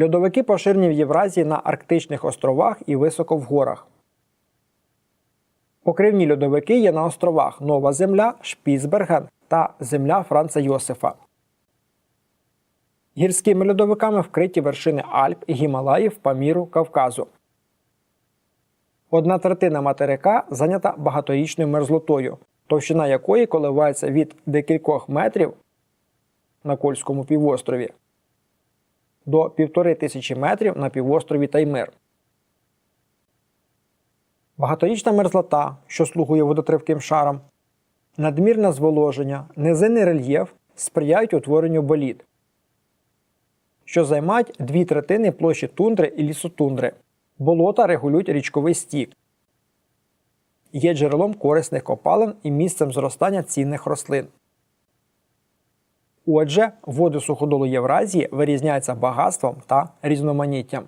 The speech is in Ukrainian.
Льодовики поширені в Євразії на Арктичних островах і високо в горах. Покривні льодовики є на островах Нова Земля, Шпіцберген та земля Франца Йосифа. Гірськими льодовиками вкриті вершини Альп, Гімалаїв, Паміру, Кавказу. Одна третина материка зайнята багаторічною мерзлотою, товщина якої коливається від декількох метрів на Кольському півострові до півтори тисячі метрів на півострові Таймир. Багаторічна мерзлота, що слугує водотривким шарам, надмірне зволоження, низинний рельєф сприяють утворенню боліт, що займають дві третини площі тундри і лісотундри. Болота регулюють річковий стік, є джерелом корисних копалин і місцем зростання цінних рослин. Отже, води суходолу Євразії вирізняються багатством та різноманіттям.